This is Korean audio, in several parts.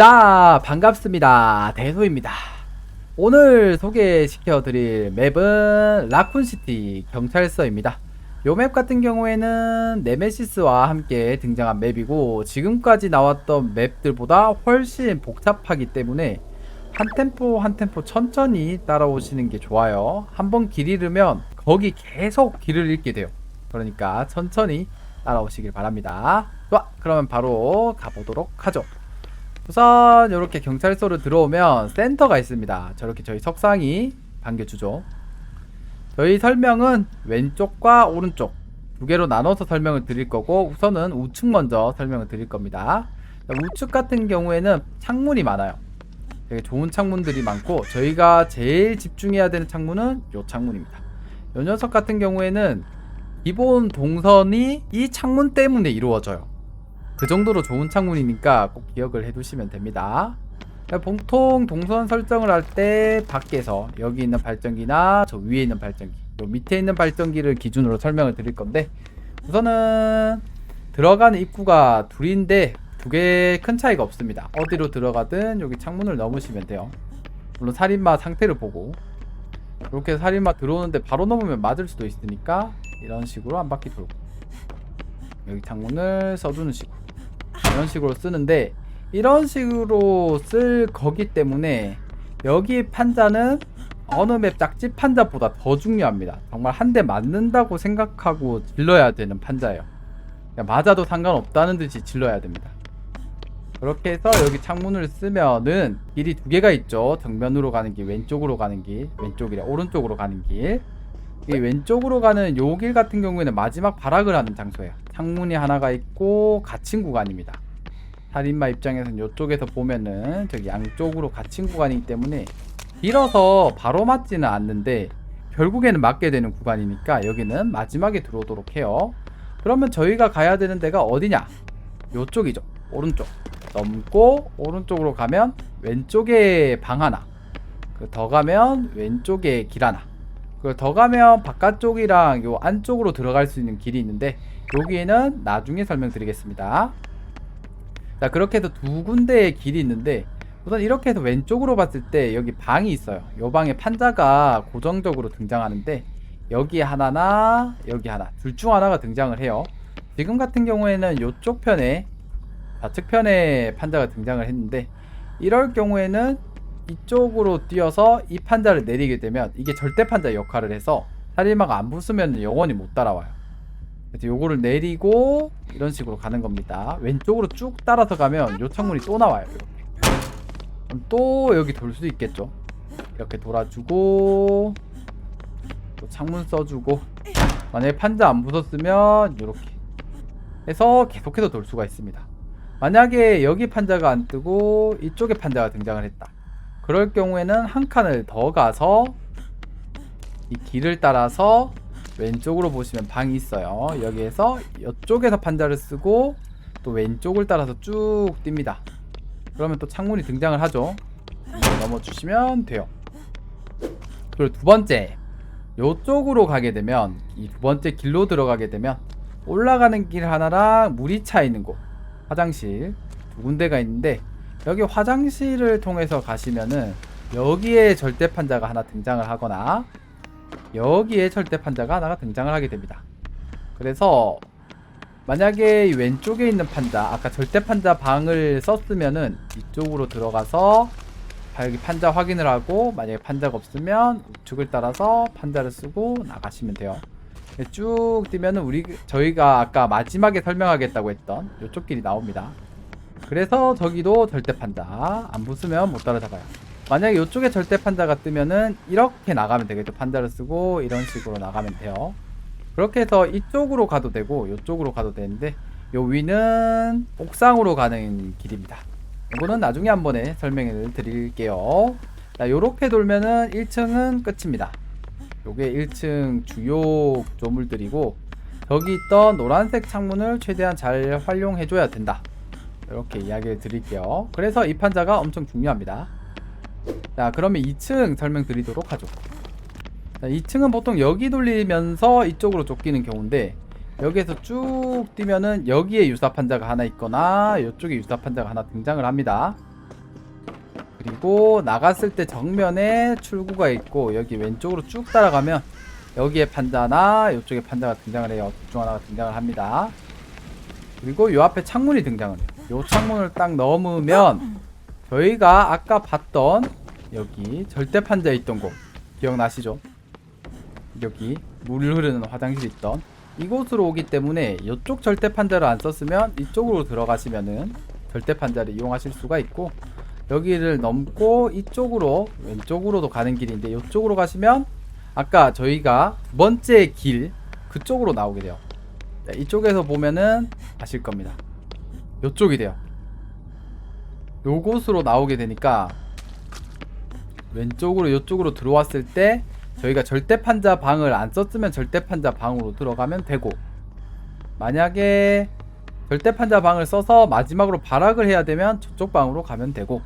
자, 반갑습니다. 대소입니다. 오늘 소개시켜 드릴 맵은 라쿤시티 경찰서입니다. 요 맵 같은 경우에는 네메시스와 함께 등장한 맵이고 지금까지 나왔던 맵들보다 훨씬 복잡하기 때문에 한 템포 한 템포 천천히 따라오시는 게 좋아요. 한번 길 잃으면 거기 계속 길을 잃게 돼요. 그러니까 천천히 따라오시길 바랍니다. 좋아, 그러면 바로 가보도록 하죠. 우선 이렇게 경찰서로 들어오면 센터가 있습니다. 저렇게 저희 석상이 반겨주죠. 저희 설명은 왼쪽과 오른쪽 두 개로 나눠서 설명을 드릴 거고 우선은 우측 먼저 설명을 드릴 겁니다. 자, 우측 같은 경우에는 창문이 많아요. 되게 좋은 창문들이 많고 저희가 제일 집중해야 되는 창문은 이 창문입니다. 이 녀석 같은 경우에는 기본 동선이 이 창문 때문에 이루어져요. 그 정도로 좋은 창문이니까 꼭 기억을 해두시면 됩니다. 보통 동선 설정을 할 때 밖에서 여기 있는 발전기나 저 위에 있는 발전기, 요 밑에 있는 발전기를 기준으로 설명을 드릴 건데 우선은 들어가는 입구가 둘인데 두 개 큰 차이가 없습니다. 어디로 들어가든 여기 창문을 넘으시면 돼요. 물론 살인마 상태를 보고 이렇게 살인마 들어오는데 바로 넘으면 맞을 수도 있으니까 이런 식으로 한 바퀴 돌고 여기 창문을 써주는 식으로 이런 식으로 쓰는데 이런 식으로 쓸 거기 때문에 여기 판자는 어느 맵 짝집 판자보다 더 중요합니다. 정말 한 대 맞는다고 생각하고 질러야 되는 판자예요. 맞아도 상관없다는 듯이 질러야 됩니다. 그렇게 해서 여기 창문을 쓰면은 길이 두 개가 있죠. 정면으로 가는 길, 왼쪽으로 가는 길, 왼쪽이라 오른쪽으로 가는 길. 이 왼쪽으로 가는 요 길 같은 경우에는 마지막 발악을 하는 장소예요. 창문이 하나가 있고 갇힌 구간입니다. 살인마 입장에서는 이쪽에서 보면은 저기 양쪽으로 갇힌 구간이기 때문에 길어서 바로 맞지는 않는데 결국에는 맞게 되는 구간이니까 여기는 마지막에 들어오도록 해요. 그러면 저희가 가야 되는 데가 어디냐? 요쪽이죠. 오른쪽. 넘고 오른쪽으로 가면 왼쪽에 방 하나. 그더 가면 왼쪽에 길 하나. 그더 가면 바깥쪽이랑 요 안쪽으로 들어갈 수 있는 길이 있는데 여기에는 나중에 설명드리겠습니다. 자 그렇게 해서 두 군데의 길이 있는데 우선 이렇게 해서 왼쪽으로 봤을 때 여기 방이 있어요. 요 방에 판자가 고정적으로 등장하는데 여기 하나나 여기 하나 둘 중 하나가 등장을 해요. 지금 같은 경우에는 요쪽 편에 좌측 편에 판자가 등장을 했는데 이럴 경우에는 이쪽으로 뛰어서 이 판자를 내리게 되면 이게 절대 판자 역할을 해서 살인마가 안 부수면 영원히 못 따라와요. 요거를 내리고 이런 식으로 가는 겁니다. 왼쪽으로 쭉 따라서 가면 요 창문이 또 나와요. 이렇게. 또 여기 돌수 있겠죠. 이렇게 돌아주고 또 창문 써주고 만약에 판자 안 부쉈으면 이렇게 해서 계속해서 돌 수가 있습니다. 만약에 여기 판자가 안 뜨고 이쪽에 판자가 등장을 했다. 그럴 경우에는 한 칸을 더 가서 이 길을 따라서 왼쪽으로 보시면 방이 있어요. 여기에서 이쪽에서 판자를 쓰고 또 왼쪽을 따라서 쭉 뜁니다. 그러면 또 창문이 등장을 하죠. 넘어주시면 돼요. 그리고 두 번째, 이쪽으로 가게 되면 이 두 번째 길로 들어가게 되면 올라가는 길 하나랑 물이 차 있는 곳, 화장실 두 군데가 있는데 여기 화장실을 통해서 가시면은 여기에 절대 판자가 하나 등장을 하거나 여기에 절대 판자가 하나가 등장을 하게 됩니다. 그래서 만약에 이 왼쪽에 있는 판자, 아까 절대 판자 방을 썼으면은 이쪽으로 들어가서 여기 판자 확인을 하고 만약에 판자가 없으면 우측을 따라서 판자를 쓰고 나가시면 돼요. 쭉 뛰면은 우리 저희가 아까 마지막에 설명하겠다고 했던 이쪽 길이 나옵니다. 그래서 저기도 절대 판자 안 부수면 못 따라잡아요. 만약에 이쪽에 절대 판자가 뜨면은 이렇게 나가면 되겠죠. 판자를 쓰고 이런 식으로 나가면 돼요. 그렇게 해서 이쪽으로 가도 되고 이쪽으로 가도 되는데 요 위는 옥상으로 가는 길입니다. 이거는 나중에 한 번에 설명을 드릴게요. 자, 요렇게 돌면은 1층은 끝입니다. 요게 1층 주요 구조물들이고 저기 있던 노란색 창문을 최대한 잘 활용해 줘야 된다. 이렇게 이야기를 드릴게요. 그래서 이 판자가 엄청 중요합니다. 자, 그러면 2층 설명드리도록 하죠. 자, 2층은 보통 여기 돌리면서 이쪽으로 쫓기는 경우인데 여기에서 쭉 뛰면은 여기에 유사 판자가 하나 있거나 이쪽에 유사 판자가 하나 등장을 합니다. 그리고 나갔을 때 정면에 출구가 있고 여기 왼쪽으로 쭉 따라가면 여기에 판자나 이쪽에 판자가 등장을 해요. 둘중 하나가 등장을 합니다. 그리고 요 앞에 창문이 등장을 해요. 요 창문을 딱 넘으면 저희가 아까 봤던 여기 절대 판자 있던 곳 기억나시죠? 여기 물 흐르는 화장실 있던 이곳으로 오기 때문에 이쪽 절대 판자를 안 썼으면 이쪽으로 들어가시면은 절대 판자를 이용하실 수가 있고 여기를 넘고 이쪽으로 왼쪽으로도 가는 길인데 이쪽으로 가시면 아까 저희가 두 번째 길 그쪽으로 나오게 돼요. 자, 이쪽에서 보면은 아실 겁니다. 이쪽이 돼요. 요곳으로 나오게 되니까 왼쪽으로 이쪽으로 들어왔을 때 저희가 절대 판자 방을 안 썼으면 절대 판자 방으로 들어가면 되고 만약에 절대 판자 방을 써서 마지막으로 발악을 해야 되면 저쪽 방으로 가면 되고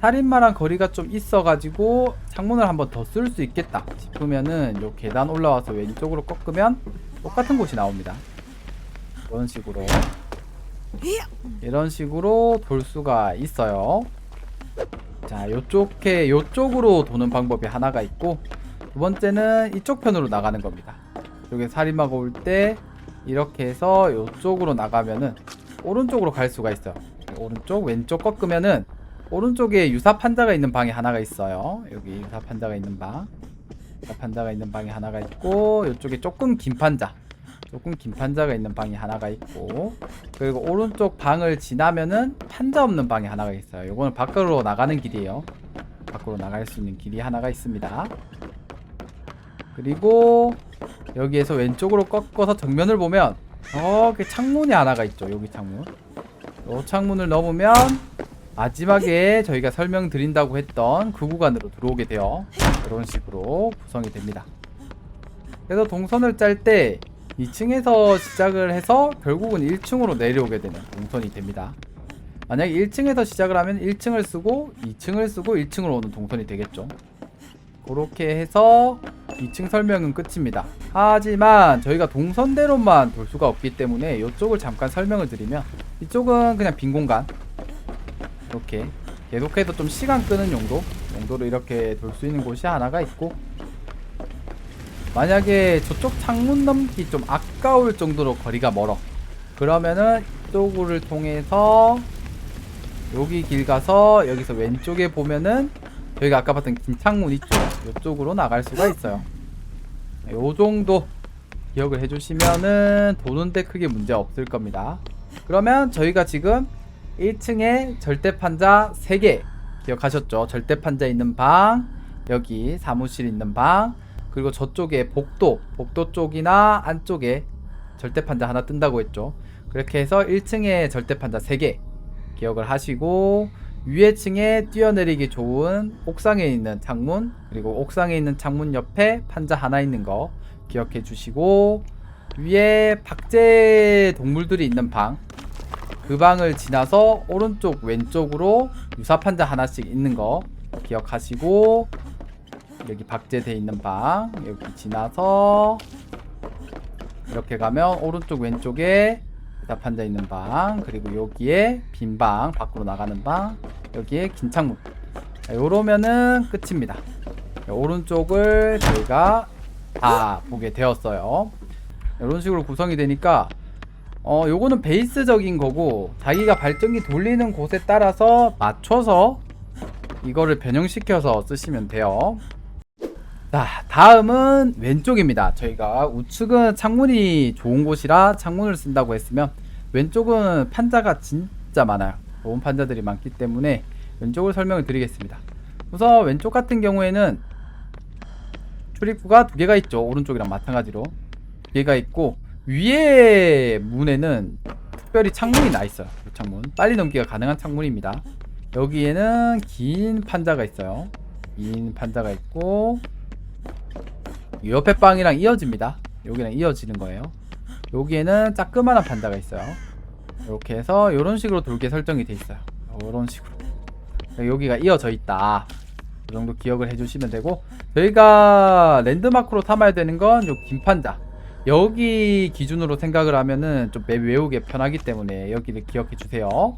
살인마랑 거리가 좀 있어가지고 창문을 한번 더 쓸 수 있겠다 싶으면은 요 계단 올라와서 왼쪽으로 꺾으면 똑같은 곳이 나옵니다. 이런 식으로 이런 식으로 돌 수가 있어요. 자, 요쪽에 요쪽으로 도는 방법이 하나가 있고 두 번째는 이쪽 편으로 나가는 겁니다. 여기 살인마가 올 때 이렇게 해서 요쪽으로 나가면은 오른쪽으로 갈 수가 있어요. 오른쪽, 왼쪽 꺾으면은 오른쪽에 유사 판자가 있는 방이 하나가 있어요. 여기 유사 판자가 있는 방. 유사 판자가 있는 방이 하나가 있고 이쪽에 조금 긴 판자. 조금 긴 판자가 있는 방이 하나가 있고 그리고 오른쪽 방을 지나면은 판자 없는 방이 하나가 있어요. 요거는 밖으로 나가는 길이에요. 밖으로 나갈 수 있는 길이 하나가 있습니다. 그리고 여기에서 왼쪽으로 꺾어서 정면을 보면 저기 창문이 하나가 있죠. 여기 창문. 요 창문을 넘으면 마지막에 저희가 설명드린다고 했던 그 구간으로 들어오게 돼요. 이런 식으로 구성이 됩니다. 그래서 동선을 짤 때 2층에서 시작을 해서 결국은 1층으로 내려오게 되는 동선이 됩니다. 만약에 1층에서 시작을 하면 1층을 쓰고 2층을 쓰고 1층으로 오는 동선이 되겠죠. 그렇게 해서 2층 설명은 끝입니다. 하지만 저희가 동선대로만 돌 수가 없기 때문에 이쪽을 잠깐 설명을 드리면 이쪽은 그냥 빈 공간 이렇게 계속해서 좀 시간 끄는 용도 용도로 이렇게 돌 수 있는 곳이 하나가 있고 만약에 저쪽 창문 넘기 좀 아까울 정도로 거리가 멀어. 그러면은 이쪽을 통해서 여기 길 가서 여기서 왼쪽에 보면은 저희가 아까 봤던 긴 창문 있죠? 이쪽으로 나갈 수가 있어요. 요 정도 기억을 해주시면은 도는데 크게 문제 없을 겁니다. 그러면 저희가 지금 1층에 절대 판자 3개 기억하셨죠? 절대 판자 있는 방, 여기 사무실 있는 방, 그리고 저쪽에 복도, 복도 쪽이나 안쪽에 절대 판자 하나 뜬다고 했죠. 그렇게 해서 1층에 절대 판자 3개 기억을 하시고 위에 층에 뛰어내리기 좋은 옥상에 있는 창문, 그리고 옥상에 있는 창문 옆에 판자 하나 있는 거 기억해 주시고 위에 박제 동물들이 있는 방, 그 방을 지나서 오른쪽 왼쪽으로 유사 판자 하나씩 있는 거 기억하시고 여기 박제돼 있는 방 여기 지나서 이렇게 가면 오른쪽 왼쪽에 판자 있는 방 그리고 여기에 빈 방 밖으로 나가는 방 여기에 긴 창문. 요러면은 끝입니다. 오른쪽을 저희가 다 보게 되었어요. 이런 식으로 구성이 되니까 어, 요거는 베이스적인 거고 자기가 발전기 돌리는 곳에 따라서 맞춰서 이거를 변형시켜서 쓰시면 돼요. 자, 다음은 왼쪽입니다. 저희가 우측은 창문이 좋은 곳이라 창문을 쓴다고 했으면 왼쪽은 판자가 진짜 많아요. 좋은 판자들이 많기 때문에 왼쪽을 설명을 드리겠습니다. 우선 왼쪽 같은 경우에는 출입구가 두 개가 있죠. 오른쪽이랑 마찬가지로 두 개가 있고 위에 문에는 특별히 창문이 나 있어요. 이 창문 빨리 넘기가 가능한 창문입니다. 여기에는 긴 판자가 있어요. 긴 판자가 있고 이 옆에 방이랑 이어집니다. 여기랑 이어지는 거예요. 여기에는 자그마한 판자가 있어요. 이렇게 해서 이런 식으로 돌게 설정이 돼 있어요. 이런 식으로 여기가 이어져 있다. 이 정도 기억을 해주시면 되고 저희가 랜드마크로 삼아야 되는 건요긴 판자 여기 기준으로 생각을 하면은 좀 맵 외우기 편하기 때문에 여기를 기억해 주세요.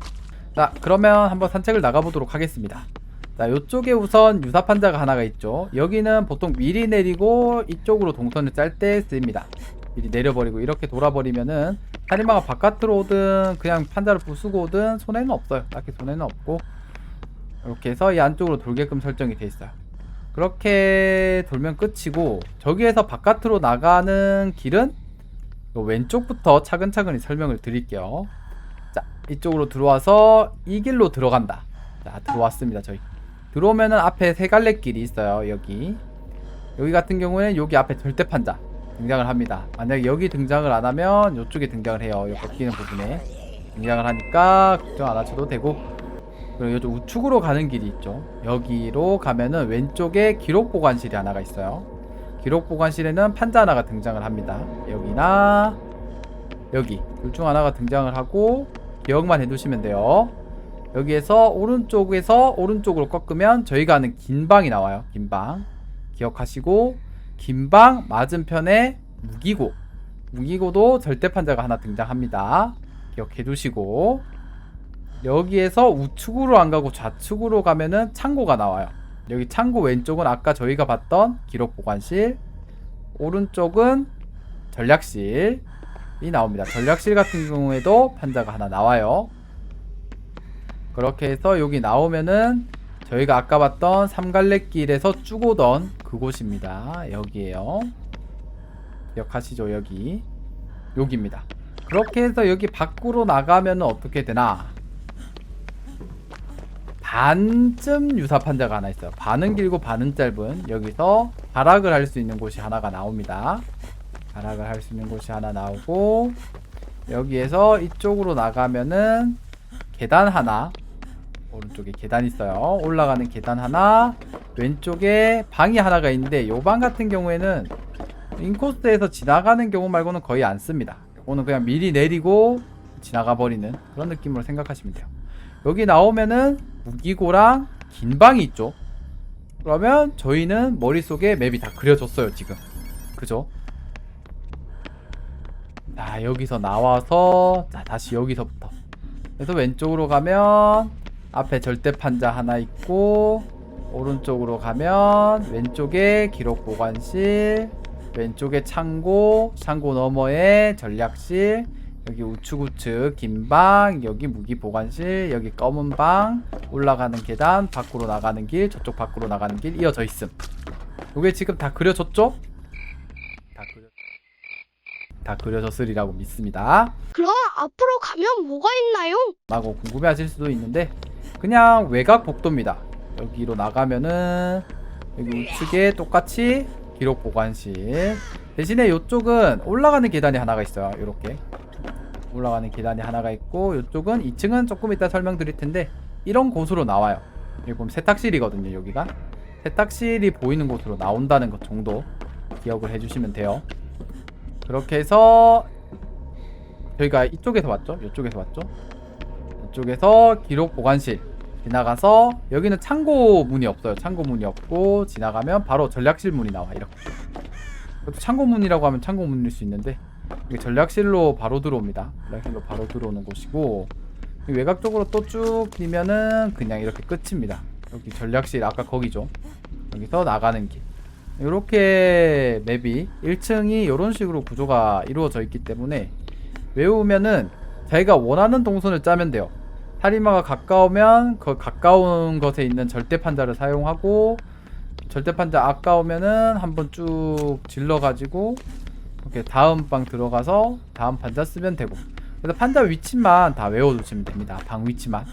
자, 그러면 한번 산책을 나가보도록 하겠습니다. 자, 요쪽에 우선 유사 판자가 하나가 있죠. 여기는 보통 미리 내리고 이쪽으로 동선을 짤 때 쓰입니다. 미리 내려버리고 이렇게 돌아버리면은 살인마가 바깥으로 오든 그냥 판자를 부수고 오든 손해는 없어요. 딱히 손해는 없고 이렇게 해서 이 안쪽으로 돌게끔 설정이 돼 있어요. 그렇게 돌면 끝이고 저기에서 바깥으로 나가는 길은 요 왼쪽부터 차근차근히 설명을 드릴게요. 자, 이쪽으로 들어와서 이 길로 들어간다. 자, 들어왔습니다, 저희. 들어오면은 앞에 세 갈래 길이 있어요, 여기. 여기 같은 경우에는 여기 앞에 절대 판자 등장을 합니다. 만약에 여기 등장을 안 하면 이쪽에 등장을 해요. 이 꺾이는 부분에. 등장을 하니까 걱정 안 하셔도 되고. 그리고 이쪽 우측으로 가는 길이 있죠. 여기로 가면은 왼쪽에 기록 보관실이 하나가 있어요. 기록 보관실에는 판자 하나가 등장을 합니다. 여기나 여기 둘 중 하나가 등장을 하고 기억만 해두시면 돼요. 여기에서 오른쪽에서 오른쪽으로 꺾으면 저희가 아는 긴 방이 나와요. 긴 방. 기억하시고 긴방 맞은편에 무기고 무기고도 절대 판자가 하나 등장합니다. 기억해 두시고 여기에서 우측으로 안 가고 좌측으로 가면은 창고가 나와요. 여기 창고 왼쪽은 아까 저희가 봤던 기록 보관실, 오른쪽은 전략실이 나옵니다. 전략실 같은 경우에도 판자가 하나 나와요. 그렇게 해서 여기 나오면은 저희가 아까 봤던 삼갈래길에서 쭉 오던 그곳입니다. 여기에요. 기억하시죠? 여기. 여기입니다. 그렇게 해서 여기 밖으로 나가면은 어떻게 되나? 반쯤 유사 판자가 하나 있어요. 반은 길고 반은 짧은 여기서 발악을 할 수 있는 곳이 하나가 나옵니다. 발악을 할 수 있는 곳이 하나 나오고 여기에서 이쪽으로 나가면은 계단 하나 오른쪽에 계단 있어요. 올라가는 계단 하나 왼쪽에 방이 하나가 있는데 요 방 같은 경우에는 인코스에서 지나가는 경우 말고는 거의 안 씁니다. 이거는 그냥 미리 내리고 지나가 버리는 그런 느낌으로 생각하시면 돼요. 여기 나오면은 무기고랑 긴 방이 있죠. 그러면 저희는 머릿속에 맵이 다 그려졌어요, 지금. 그죠? 자, 여기서 나와서, 자, 다시 여기서부터. 그래서 왼쪽으로 가면, 앞에 절대 판자 하나 있고, 오른쪽으로 가면, 왼쪽에 기록 보관실, 왼쪽에 창고, 창고 너머에 전략실, 여기 우측 우측 긴 방, 여기 무기 보관실, 여기 검은 방, 올라가는 계단, 밖으로 나가는 길, 저쪽 밖으로 나가는 길 이어져 있음. 요게 지금 다 그려졌죠? 다 그려 다 그려졌으리라고 믿습니다. 그럼 앞으로 가면 뭐가 있나요? 라고 궁금해하실 수도 있는데 그냥 외곽 복도입니다. 여기로 나가면은 여기 우측에 똑같이 기록 보관실 대신에 이쪽은 올라가는 계단이 하나가 있어요. 이렇게 올라가는 계단이 하나가 있고 이쪽은 2층은 조금 이따 설명드릴 텐데 이런 곳으로 나와요. 여기 보면 세탁실이거든요. 여기가 세탁실이 보이는 곳으로 나온다는 것 정도 기억을 해주시면 돼요. 그렇게 해서 저희가 이쪽에서 왔죠? 이쪽에서 왔죠? 이쪽에서 기록 보관실 지나가서 여기는 창고 문이 없어요. 창고 문이 없고 지나가면 바로 전략실 문이 나와 이렇게. 창고 문이라고 하면 창고 문일 수 있는데 이게 전략실로 바로 들어옵니다. 전략실로 바로 들어오는 곳이고 이 외곽 쪽으로 또 쭉 뛰면은 그냥 이렇게 끝입니다. 여기 전략실 아까 거기죠. 여기서 나가는 길. 이렇게 맵이 1층이 이런 식으로 구조가 이루어져 있기 때문에 외우면은 자기가 원하는 동선을 짜면 돼요. 살인마가 가까우면 그 가까운 것에 있는 절대 판자를 사용하고 절대 판자 아까우면은 한번 쭉 질러 가지고 이렇게 다음 방 들어가서 다음 판자 쓰면 되고 그래서 판자 위치만 다 외워두시면 됩니다. 방 위치만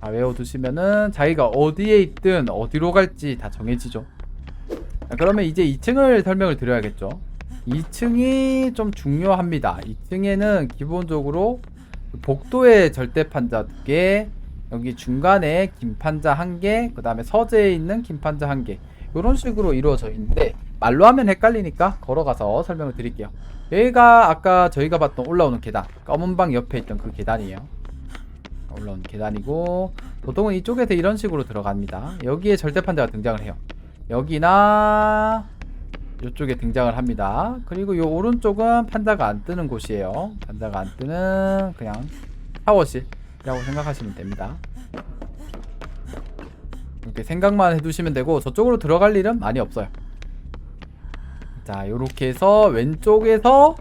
다 외워두시면은 자기가 어디에 있든 어디로 갈지 다 정해지죠. 자, 그러면 이제 2층을 설명을 드려야겠죠. 2층이 좀 중요합니다. 2층에는 기본적으로 복도의 절대 판자 두 개, 여기 중간에 긴 판자 한 개, 그 다음에 서재에 있는 긴 판자 한 개. 이런 식으로 이루어져 있는데 말로 하면 헷갈리니까 걸어가서 설명을 드릴게요. 여기가 아까 저희가 봤던 올라오는 계단, 검은 방 옆에 있던 그 계단이에요. 올라오는 계단이고 보통은 이쪽에서 이런 식으로 들어갑니다. 여기에 절대 판자가 등장을 해요. 여기나 이쪽에 등장을 합니다. 그리고 이 오른쪽은 판자가 안 뜨는 곳이에요. 판자가 안 뜨는 그냥 샤워실이라고 생각하시면 됩니다. 이렇게 생각만 해두시면 되고 저쪽으로 들어갈 일은 많이 없어요. 자, 요렇게 해서 왼쪽에서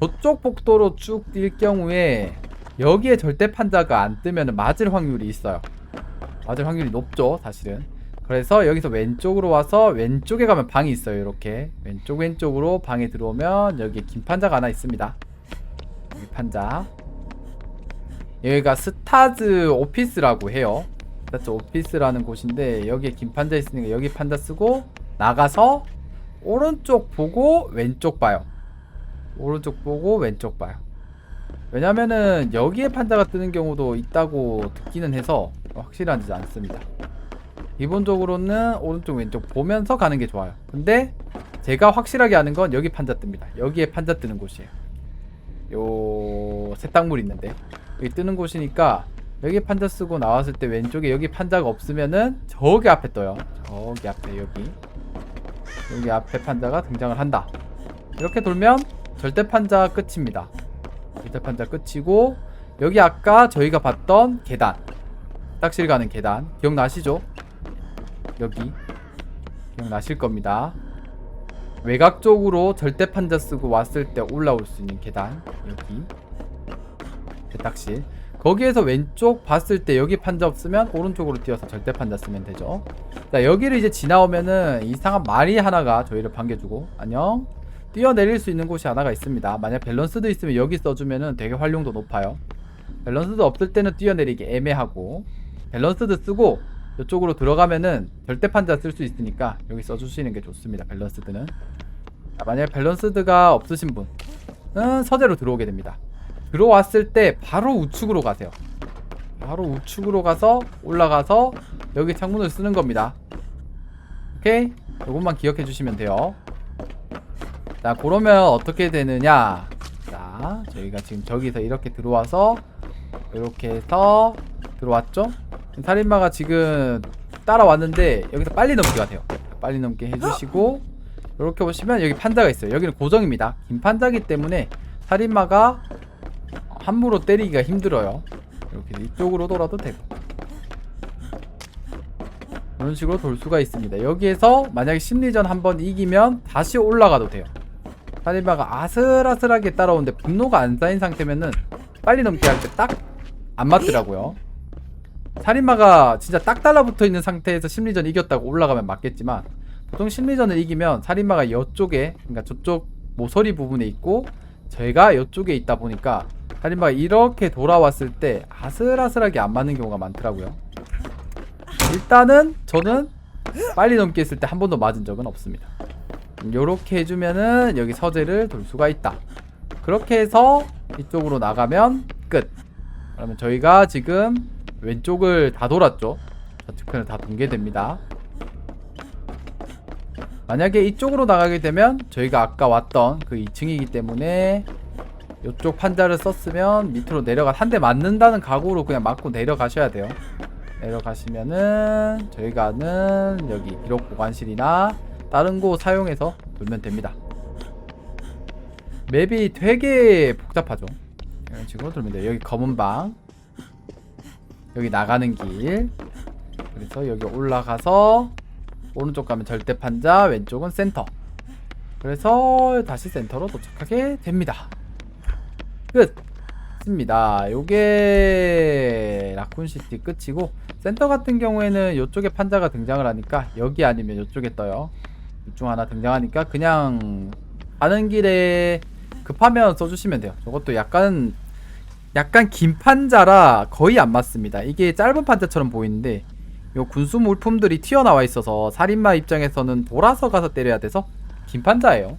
저쪽 복도로 쭉 뛸 경우에 여기에 절대 판자가 안 뜨면 맞을 확률이 있어요. 맞을 확률이 높죠, 사실은. 그래서 여기서 왼쪽으로 와서 왼쪽에 가면 방이 있어요, 이렇게. 왼쪽 왼쪽으로 방에 들어오면 여기에 긴 판자가 하나 있습니다. 여기 판자. 여기가 스타즈 오피스라고 해요. 스타즈 오피스라는 곳인데 여기에 긴 판자 있으니까 여기 판자 쓰고 나가서 오른쪽 보고 왼쪽 봐요. 오른쪽 보고 왼쪽 봐요. 왜냐면은 여기에 판자가 뜨는 경우도 있다고 듣기는 해서 확실하지 않습니다. 기본적으로는 오른쪽 왼쪽 보면서 가는 게 좋아요. 근데 제가 확실하게 아는 건 여기 판자 뜹니다. 여기에 판자 뜨는 곳이에요. 요 세탁물 있는데 여기 뜨는 곳이니까 여기 판자 쓰고 나왔을 때 왼쪽에 여기 판자가 없으면은 저기 앞에 떠요. 저기 앞에 여기 여기 앞에 판자가 등장을 한다. 이렇게 돌면 절대 판자 끝입니다. 절대 판자 끝이고 여기 아까 저희가 봤던 계단 딱실 가는 계단 기억나시죠? 여기. 기억나실 겁니다. 외곽 쪽으로 절대 판자 쓰고 왔을 때 올라올 수 있는 계단 여기. 세탁실. 거기에서 왼쪽 봤을 때 여기 판자 없으면 오른쪽으로 뛰어서 절대 판자 쓰면 되죠. 자 여기를 이제 지나오면은 이상한 말이 하나가 저희를 반겨주고 안녕. 뛰어내릴 수 있는 곳이 하나가 있습니다. 만약 밸런스도 있으면 여기 써주면은 되게 활용도 높아요. 밸런스도 없을 때는 뛰어내리기 애매하고 밸런스도 쓰고 이쪽으로 들어가면은 절대 판자 쓸 수 있으니까 여기 써주시는 게 좋습니다 밸런스드는. 자, 만약 밸런스드가 없으신 분은 서재로 들어오게 됩니다. 들어왔을 때 바로 우측으로 가세요. 바로 우측으로 가서 올라가서 여기 창문을 쓰는 겁니다. 오케이? 요것만 기억해 주시면 돼요. 자 그러면 어떻게 되느냐? 자 저희가 지금 저기서 이렇게 들어와서 이렇게 해서 들어왔죠 살인마가 지금 따라왔는데 여기서 빨리 넘기가 돼요. 빨리 넘게 해주시고 이렇게 보시면 여기 판자가 있어요. 여기는 고정입니다. 긴 판자기 때문에 살인마가 함부로 때리기가 힘들어요. 이렇게 이쪽으로 돌아도 되고. 이런 식으로 돌 수가 있습니다. 여기에서 만약에 심리전 한번 이기면 다시 올라가도 돼요. 살인마가 아슬아슬하게 따라오는데 분노가 안 쌓인 상태면은 빨리 넘게 할 때 딱 안 맞더라고요 살인마가 진짜 딱 달라붙어 있는 상태에서 심리전 이겼다고 올라가면 맞겠지만 보통 심리전을 이기면 살인마가 이쪽에 그러니까 저쪽 모서리 부분에 있고 제가 이쪽에 있다 보니까 살인마가 이렇게 돌아왔을 때 아슬아슬하게 안 맞는 경우가 많더라고요. 일단은 저는 빨리 넘기 했을 때 한 번도 맞은 적은 없습니다. 요렇게 해주면은 여기 서재를 돌 수가 있다. 그렇게 해서 이쪽으로 나가면 끝. 그러면 저희가 지금 왼쪽을 다 돌았죠. 좌측편을 다 동게 됩니다. 만약에 이쪽으로 나가게 되면 저희가 아까 왔던 그 2층이기 때문에 이쪽 판자를 썼으면 밑으로 내려가 한 대 맞는다는 각오로 그냥 맞고 내려가셔야 돼요. 내려가시면은 저희가 아는 여기 기록 보관실이나 다른 곳 사용해서 돌면 됩니다. 맵이 되게 복잡하죠. 이런 식으로 돌면 돼요. 여기 검은 방, 여기 나가는 길. 그래서 여기 올라가서 오른쪽 가면 절대 판자, 왼쪽은 센터. 그래서 다시 센터로 도착하게 됩니다. 끝. 입니다. 요게 라쿤시티 끝이고 센터 같은 경우에는 요쪽에 판자가 등장을 하니까 여기 아니면 요쪽에 떠요. 둘중 하나 등장하니까 그냥 가는 길에 급하면 써주시면 돼요. 저것도 약간 약간 긴 판자라 거의 안 맞습니다. 이게 짧은 판자처럼 보이는데 요 군수 물품들이 튀어나와 있어서 살인마 입장에서는 돌아서 가서 때려야 돼서 긴 판자예요.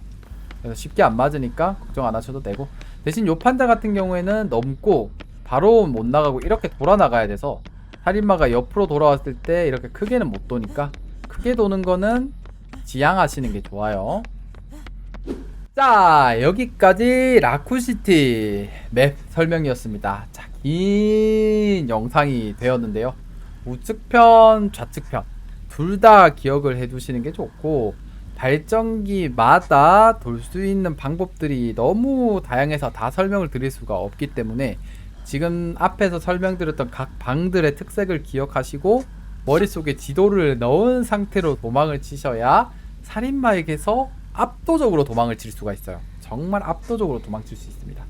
그래서 쉽게 안 맞으니까 걱정 안 하셔도 되고 대신 요 판자 같은 경우에는 넘고 바로 못 나가고 이렇게 돌아 나가야 돼서 살인마가 옆으로 돌아왔을 때 이렇게 크게는 못 도니까 크게 도는 거는 지양하시는 게 좋아요. 자 여기까지 라쿠시티 맵 설명이었습니다. 자, 긴 영상이 되었는데요. 우측편, 좌측편 둘 다 기억을 해두시는 게 좋고 발전기마다 돌 수 있는 방법들이 너무 다양해서 다 설명을 드릴 수가 없기 때문에 지금 앞에서 설명드렸던 각 방들의 특색을 기억하시고 머릿속에 지도를 넣은 상태로 도망을 치셔야 살인마에게서 압도적으로 도망을 칠 수가 있어요. 정말 압도적으로 도망칠 수 있습니다.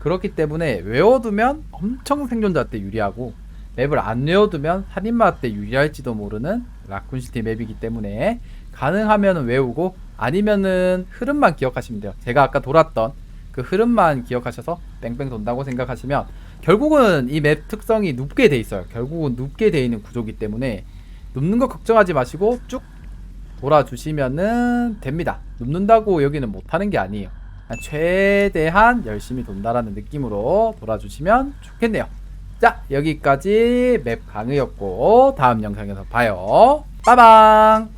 그렇기 때문에 외워두면 엄청 생존자 때 유리하고 맵을 안 외워두면 살인마 때 유리할지도 모르는 라쿤시티 맵이기 때문에 가능하면 외우고 아니면은 흐름만 기억하시면 돼요. 제가 아까 돌았던 그 흐름만 기억하셔서 뺑뺑 돈다고 생각하시면 결국은 이 맵 특성이 눕게 돼 있어요. 결국은 눕게 돼 있는 구조기 때문에 눕는 거 걱정하지 마시고 쭉 돌아주시면은 됩니다. 눕는다고 여기는 못하는 게 아니에요. 최대한 열심히 돈다라는 느낌으로 돌아주시면 좋겠네요. 자, 여기까지 맵 강의였고 다음 영상에서 봐요. 빠방!